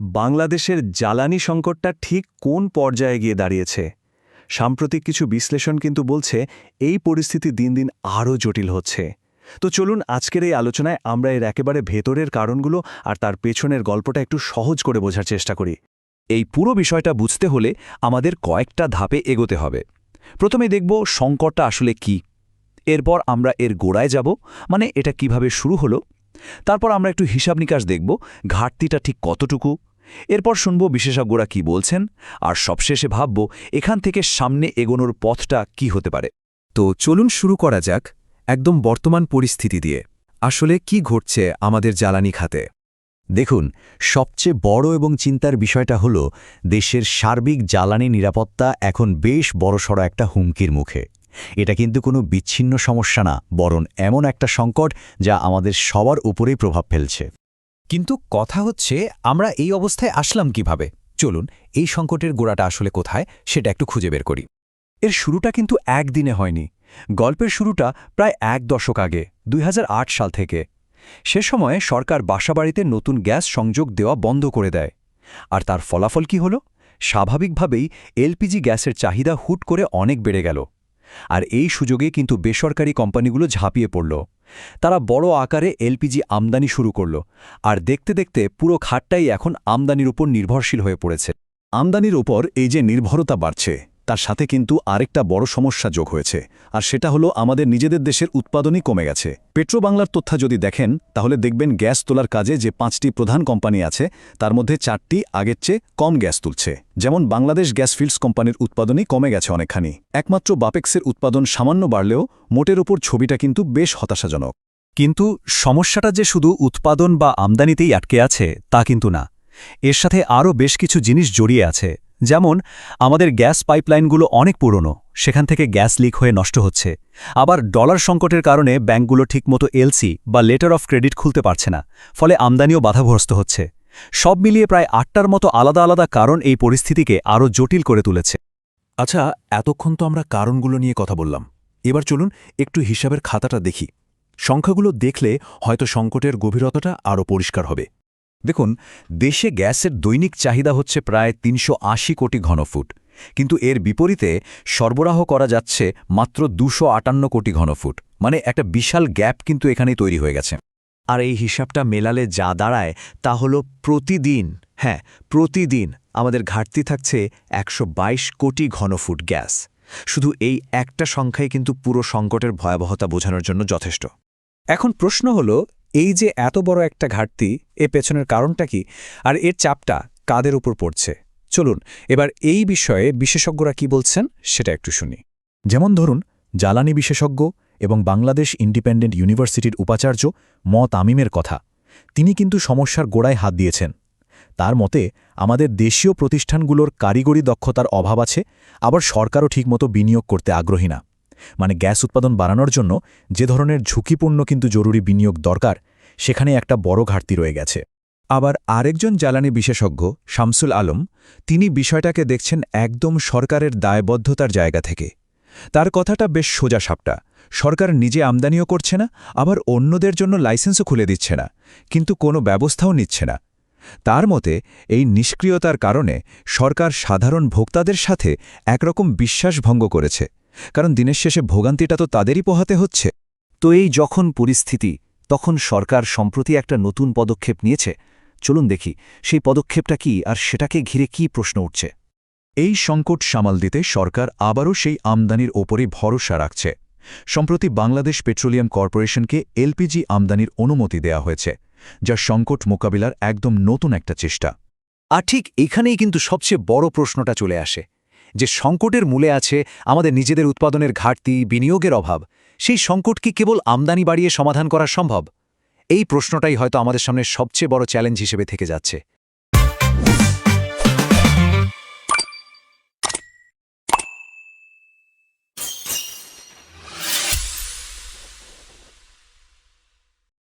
বাংলাদেশের জ্বালানি সংকটটা ঠিক কোন পর্যায়ে গিয়ে দাঁড়িয়েছে? সাম্প্রতিক কিছু বিশ্লেষণ কিন্তু বলছে, এই পরিস্থিতি দিন দিন আরও জটিল হচ্ছে। তো চলুন আজকের এই আলোচনায় আমরা এর একেবারে ভেতরের কারণগুলো আর তার পেছনের গল্পটা একটু সহজ করে বোঝার চেষ্টা করি। এই পুরো বিষয়টা বুঝতে হলে আমাদের কয়েকটা ধাপে এগোতে হবে। প্রথমে দেখব সংকটটা আসলে কি। এরপর আমরা এর গোড়ায় যাব মানে এটা কীভাবে শুরু হলো। তারপর আমরা একটু হিসাব নিকাশ দেখব, ঘাটতিটা ঠিক কতটুকু এরপর শুনব বিশেষজ্ঞরা কি বলছেন, আর সবশেষে ভাবব এখান থেকে সামনে এগোনোর পথটা কি হতে পারে। তো চলুন শুরু করা যাক একদম বর্তমান পরিস্থিতি দিয়ে। আসলে কি ঘটছে আমাদের জ্বালানি খাতে? দেখুন, সবচেয়ে বড় এবং চিন্তার বিষয়টা হল দেশের সার্বিক জ্বালানি নিরাপত্তা এখন বেশ বড়সড় একটা হুমকির মুখে। এটা কিন্তু কোনো বিচ্ছিন্ন সমস্যা না, বরং এমন একটা সংকট যা আমাদের সবার উপরেই প্রভাব ফেলছে। কিন্তু কথা হচ্ছে, আমরা এই অবস্থায় আসলাম কীভাবে? চলুন, এই সংকটের গোড়াটা আসলে কোথায়, সেটা একটু খুঁজে বের করি। এর শুরুটা কিন্তু একদিনে হয়নি। গল্পের শুরুটা প্রায় এক দশক আগে, দুই হাজার আট সাল থেকে। সে সময়ে সরকার বাসাবাড়িতে নতুন গ্যাস সংযোগ দেওয়া বন্ধ করে দেয়। আর তার ফলাফল কি হল? স্বাভাবিকভাবেই এলপিজি গ্যাসের চাহিদা হুট করে অনেক বেড়ে গেল। আর এই সুযোগে কিন্তু বেসরকারি কোম্পানিগুলো ঝাঁপিয়ে পড়ল। তারা বড় আকারে এলপিজি আমদানি শুরু করল, আর দেখতে দেখতে পুরো খাটটাই এখন আমদানির উপর নির্ভরশীল হয়ে পড়েছে। আমদানির উপর এই যে নির্ভরতা বাড়ছে তার সাথে কিন্তু আরেকটা বড় সমস্যা যোগ হয়েছে, আর সেটা হলো আমাদের নিজেদের দেশের উৎপাদনই কমে গেছে। পেট্রোবাংলার তথ্য যদি দেখেন, তাহলে দেখবেন গ্যাস তোলার কাজে যে পাঁচটি প্রধান কোম্পানি আছে, তার মধ্যে চারটি আগের চেয়ে কম গ্যাস তুলছে। যেমন বাংলাদেশ গ্যাস ফিল্ডস কোম্পানির উৎপাদনই কমে গেছে অনেকখানি। একমাত্র বাপেক্সের উৎপাদন সামান্য বাড়লেও মোটের ওপর ছবিটা কিন্তু বেশ হতাশাজনক। কিন্তু সমস্যাটা যে শুধু উৎপাদন বা আমদানিতেই আটকে আছে, তা কিন্তু না। এর সাথে আরও বেশ কিছু জিনিস জড়িয়ে আছে। যেমন, আমাদের গ্যাস পাইপলাইনগুলো অনেক পুরনো, সেখান থেকে গ্যাস লিক হয়ে নষ্ট হচ্ছে। আবার ডলার সংকটের কারণে ব্যাংকগুলো ঠিকমতো এলসি বা লেটার অফ ক্রেডিট খুলতে পারছে না, ফলে আমদানিও বাধাগ্রস্ত হচ্ছে। সব মিলিয়ে প্রায় আটটার মতো আলাদা আলাদা কারণ এই পরিস্থিতিকে আরও জটিল করে তুলেছে। আচ্ছা এতক্ষণ তো আমরা কারণগুলো নিয়ে কথা বললাম। এবার চলুন একটু হিসাবের খাতাটা দেখি। সংখ্যাগুলো দেখলে হয়তো সংকটের গভীরতাটা আরও পরিষ্কার হবে। দেখুন, দেশে গ্যাসের দৈনিক চাহিদা হচ্ছে প্রায় তিনশো আশি কোটি ঘনফুট, কিন্তু এর বিপরীতে সরবরাহ করা যাচ্ছে মাত্র দুশো কোটি ঘনফুট মানে একটা বিশাল গ্যাপ কিন্তু এখানেই তৈরি হয়ে গেছে। আর এই হিসাবটা মেলালে যা দাঁড়ায় তা হল প্রতিদিন হ্যাঁ প্রতিদিন আমাদের ঘাটতি থাকছে একশো বাইশ কোটি ঘনফুট গ্যাস। শুধু এই একটা সংখ্যাই কিন্তু পুরো সংকটের ভয়াবহতা বোঝানোর জন্য যথেষ্ট। এখন প্রশ্ন হল এই যে এত বড় একটা ঘাটতি, এ পেছনের কারণটা কি? আর এর চাপটা কাদের উপর পড়ছে? চলুন, এবার এই বিষয়ে বিশেষজ্ঞরা কি বলছেন সেটা একটু শুনি। যেমন ধরুন, জ্বালানি বিশেষজ্ঞ এবং বাংলাদেশ ইন্ডিপেন্ডেন্ট ইউনিভার্সিটির উপাচার্য ম. তামিমের কথা। তিনি কিন্তু সমস্যার গোড়ায় হাত দিয়েছেন। তার মতে, আমাদের দেশীয় প্রতিষ্ঠানগুলোর কারিগরি দক্ষতার অভাব আছে, আবার সরকারও ঠিকমতো বিনিয়োগ করতে আগ্রহী না। মানে গ্যাস উৎপাদন বাড়ানোর জন্য যে ধরনের ঝুঁকিপূর্ণ কিন্তু জরুরি বিনিয়োগ দরকার, সেখানে একটা বড় ঘাটতি রয়ে গেছে। আবার আরেকজন জ্বালানি বিশেষজ্ঞ, শামসুল আলম, তিনি বিষয়টাকে দেখছেন একদম সরকারের দায়বদ্ধতার জায়গা থেকে। তার কথাটা বেশ সোজা সাপটা। সরকার নিজে আমদানিও করছে না, আবার অন্যদের জন্য লাইসেন্সও খুলে দিচ্ছে না, কিন্তু কোনো ব্যবস্থাও নিচ্ছে না। তার মতে, এই নিষ্ক্রিয়তার কারণে সরকার সাধারণ ভোক্তাদের সাথে একরকম বিশ্বাসভঙ্গ করেছে। কারণ দিনের শেষে ভোগান্তিটা তো তাদেরই পোহাতে হচ্ছে। তো এই যখন পরিস্থিতি, তখন সরকার সম্প্রতি একটা নতুন পদক্ষেপ নিয়েছে। চলুন দেখি, সেই পদক্ষেপটা কি আর সেটাকে ঘিরে কি প্রশ্ন উঠছে। এই সংকট সামাল দিতে সরকার আবারও সেই আমদানির ওপরে ভরসা রাখছে। সম্প্রতি বাংলাদেশ পেট্রোলিয়াম কর্পোরেশনকে এলপিজি আমদানির অনুমতি দেয়া হয়েছে, যা সংকট মোকাবিলার একদম নতুন একটা চেষ্টা। আর ঠিক এখানেই কিন্তু সবচেয়ে বড় প্রশ্নটা চলে আসে। যে সংকটের মূলে আছে আমাদের নিজেদের উৎপাদনের ঘাটতি, বিনিয়োগের অভাব, সেই সংকট কি কেবল আমদানি বাড়িয়ে সমাধান করা সম্ভব? এই প্রশ্নটাই হয়তো আমাদের সামনে সবচেয়ে বড় চ্যালেঞ্জ হিসেবে থেকে যাচ্ছে।